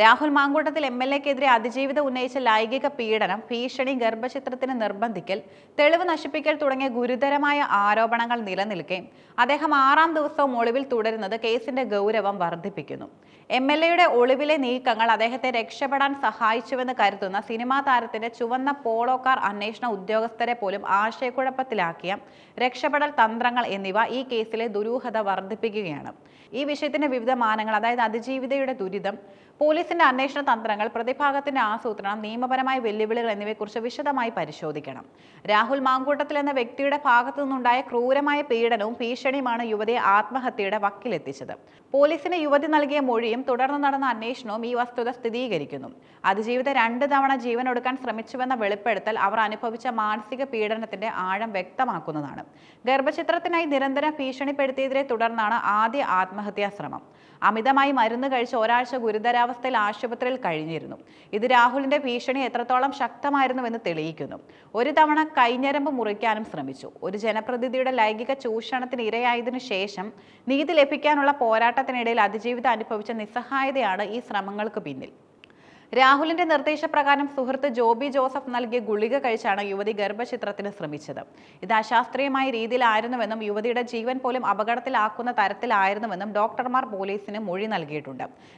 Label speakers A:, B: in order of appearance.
A: Rahul Mamkootathil M L എക്കെതിരെ അതിജീവിത ഉന്നയിച്ച ലൈംഗിക പീഡനം ഭീഷണി ഗർഭചിത്രത്തിന് നിർബന്ധിക്കൽ തെളിവ് നശിപ്പിക്കൽ തുടങ്ങിയ ഗുരുതരമായ ആരോപണങ്ങൾ നിലനിൽക്കെ അദ്ദേഹം ആറാം ദിവസവും ഒളിവിൽ തുടരുന്നത് കേസിന്റെ ഗൗരവം വർദ്ധിപ്പിക്കുന്നു. എം എൽ എയുടെ ഒളിവിലെ നീക്കങ്ങൾ അദ്ദേഹത്തെ രക്ഷപ്പെടാൻ സഹായിച്ചുവെന്ന് കരുതുന്ന സിനിമാ താരത്തിന്റെ ചുവന്ന പോളോ കാർ അന്വേഷണ ഉദ്യോഗസ്ഥരെ പോലും ആശയക്കുഴപ്പത്തിലാക്കിയ രക്ഷപ്പെടൽ തന്ത്രങ്ങൾ എന്നിവ ഈ കേസിലെ ദുരൂഹത വർദ്ധിപ്പിക്കുകയാണ്. ഈ വിഷയത്തിന്റെ വിവിധ മാനങ്ങൾ അതായത് അതിജീവിതയുടെ ദുരിതം പോലീസിന്റെ അന്വേഷണ തന്ത്രങ്ങൾ പ്രതിഭാഗത്തിന്റെ ആസൂത്രണം നിയമപരമായ വെല്ലുവിളികൾ എന്നിവയെക്കുറിച്ച് വിശദമായി പരിശോധിക്കണം. രാഹുൽ മാങ്കൂട്ടത്തിൽ എന്ന വ്യക്തിയുടെ ഭാഗത്തു നിന്നുണ്ടായ ക്രൂരമായ പീഡനവും ഭീഷണിയുമാണ് യുവതിയെ ആത്മഹത്യയുടെ വക്കിലെത്തിച്ചത്. പോലീസിന് യുവതി നൽകിയ മൊഴിയും തുടർന്ന് നടന്ന അന്വേഷണവും ഈ വസ്തുത സ്ഥിരീകരിക്കുന്നു. അതിജീവിത രണ്ട് തവണ ജീവൻ എടുക്കാൻ ശ്രമിച്ചുവെന്ന വെളിപ്പെടുത്തൽ അവർ അനുഭവിച്ച മാനസിക പീഡനത്തിന്റെ ആഴം വ്യക്തമാക്കുന്നതാണ്. ഗർഭചിത്രത്തിനായി നിരന്തരം ഭീഷണിപ്പെടുത്തിയതിനെ തുടർന്നാണ് ആദ്യ ആത്മഹത്യാ ശ്രമം. അമിതമായി മരുന്ന് കഴിച്ച് ഒരാഴ്ച ഗുരുതരാവസ്ഥയിൽ ആശുപത്രിയിൽ കഴിഞ്ഞിരുന്നു. ഇത് രാഹുലിന്റെ ഭീഷണി എത്രത്തോളം ശക്തമായിരുന്നുവെന്ന് തെളിയിക്കുന്നു. ഒരു തവണ കൈഞ്ഞരമ്പ് മുറിക്കാനും ശ്രമിച്ചു. ഒരു ജനപ്രതിനിധിയുടെ ലൈംഗിക ചൂഷണത്തിന് ഇരയായതിനു ശേഷം നീതി ലഭിക്കാനുള്ള പോരാട്ടത്തിനിടയിൽ അതിജീവിതം അനുഭവിച്ച നിസ്സഹായതയാണ് ഈ ശ്രമങ്ങൾക്ക് പിന്നിൽ. രാഹുലിന്റെ നിർദ്ദേശപ്രകാരം സുഹൃത്ത് ജോബി ജോസഫ് നൽകിയ ഗുളിക കഴിച്ചാണ് യുവതി ഗർഭചിത്രത്തിന് ശ്രമിച്ചത്. ഇത് അശാസ്ത്രീയമായ രീതിയിലായിരുന്നുവെന്നും യുവതിയുടെ ജീവൻ പോലും അപകടത്തിലാക്കുന്ന തരത്തിലായിരുന്നുവെന്നും ഡോക്ടർമാർ പോലീസിന് മൊഴി നൽകിയിട്ടുണ്ട്.